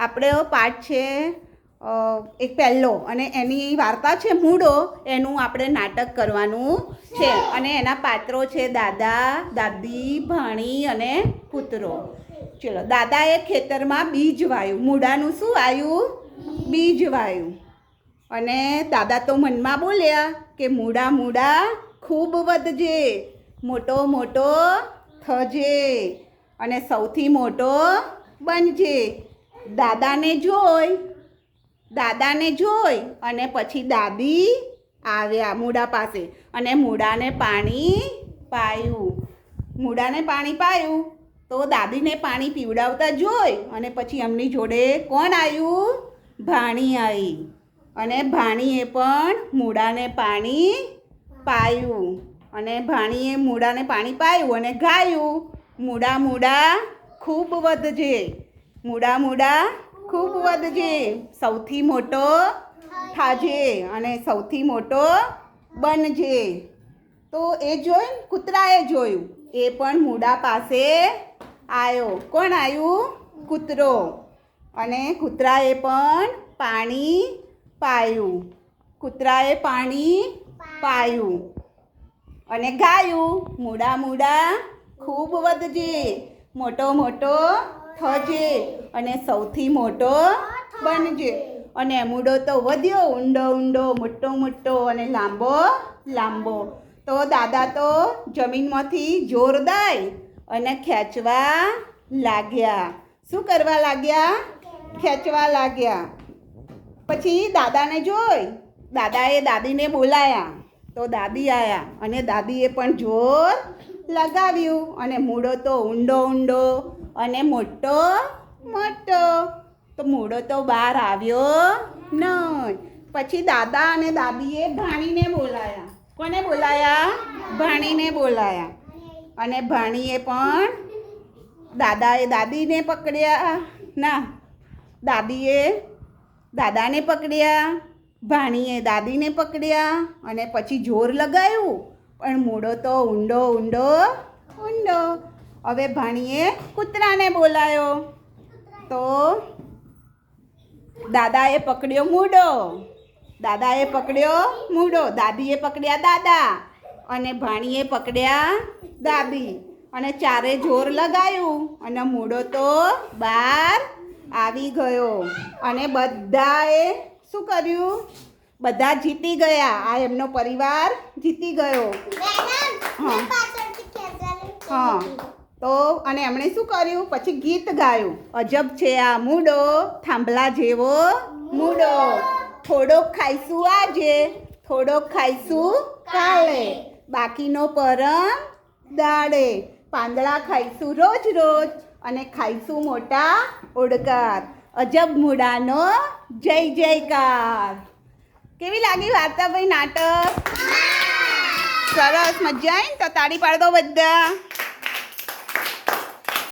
આપણો પાઠ છે એક પહેલો અને એની વાર્તા છે મૂડો, એનું આપણે નાટક કરવાનું છે. અને એના પાત્રો છે દાદા, દાદી, ભાણી અને પુત્રો. ચલો, દાદાએ ખેતરમાં બીજ વાયું. મૂડાનું શું આવ્યું? બીજ વાયું. અને દાદા તો મનમાં બોલ્યા કે મૂડા મૂડા, ખૂબ વધજે, મોટો મોટો થજે અને સૌથી મોટો બનજે. દાદાને જોઈ દાદાને જોઈ અને પછી દાદી આવ્યા મૂડા પાસે અને મૂડાને પાણી પાયું. મૂડાને પાણી પાયું તો દાદીને પાણી પીવડાવતા જોઈ અને પછી એમની જોડે કોણ આવ્યું ભાણી આવી અને ભાણીએ પણ મૂડાને પાણી પાયું. અને ભાણીએ મૂડાને પાણી પાયું અને ગાયું. મૂડા મૂડા ખૂબ વધજે. મૂડા મૂડા ખૂબ વધજે. સૌથી મોટો થાજે અને સૌથી મોટો બનજે. તો એ જોઈને કૂતરાએ જોયું. એ પણ મૂડા પાસે આવ્યો કોણ આવ્યું કૂતરો. અને કૂતરાએ પણ પાણી પાયું. કૂતરાએ પાણી પાયું. અને ગાયું. મૂડા મૂડા ખૂબ વધજે. મોટો મોટો થજે અને સૌથી મોટો બનજે. અને મૂડો તો વધ્યો, ઊંડો ઊંડો, મોટો મોટો અને લાંબો લાંબો. તો દાદા તો જમીનમાંથી જોરદાય અને ખેંચવા લાગ્યા. શું કરવા લાગ્યા? ખેંચવા લાગ્યા. પછી દાદાને જોઈ. દાદાએ દાદીને બોલાયા. તો દાદી આવ્યા અને દાદીએ પણ જોર લગાવ્યું અને મૂળો તો ઊંડો ઊંડો અને મોટો મોટો. તો મૂળો તો બહાર આવ્યો નહીં. પછી દાદા અને દાદીએ ભાણીને બોલાયા. કોને બોલાયા? ભાણીને બોલાયા. અને ભાણીએ પણ દાદાએ દાદીને પકડ્યા. ના, દાદીએ દાદાને પકડ્યા, ભાણીએ દાદીને પકડ્યા અને પછી જોર લગાવ્યું પણ મૂળો તો ઊંડો ઊંડો ઊંડો. હવે ભાણીએ કૂતરાને બોલાયો. તો દાદાએ પકડ્યો મૂડો. દાદાએ પકડ્યો મૂડો. દાદીએ પકડ્યા દાદા અને ભાણીએ પકડ્યા દાદી. અને ચારે જોર લગાવ્યું અને મૂડો તો બહાર આવી ગયો. અને બધાએ શું કર્યું? બધા જીતી ગયા. આ એમનો પરિવાર જીતી ગયો. હા. હા તો અને એમણે શું કર્યું? પછી ગીત ગાયું. અજબ છે આ મૂડો થાંભલા જેવો મૂડો. થોડોક ખાઈશું આજે થોડોક ખાઈશું કાલે. બાકીનો પરમ દાડે. પાંદડા ખાઈશું રોજ રોજ અને ખાઈશું મોટા ઓડકાર અજબ મૂડાનો જય જયકાર. કેવી લાગી વાર્તા ભાઈ નાટક? સરસ મજા આવી તો તાળી પાડ બધા.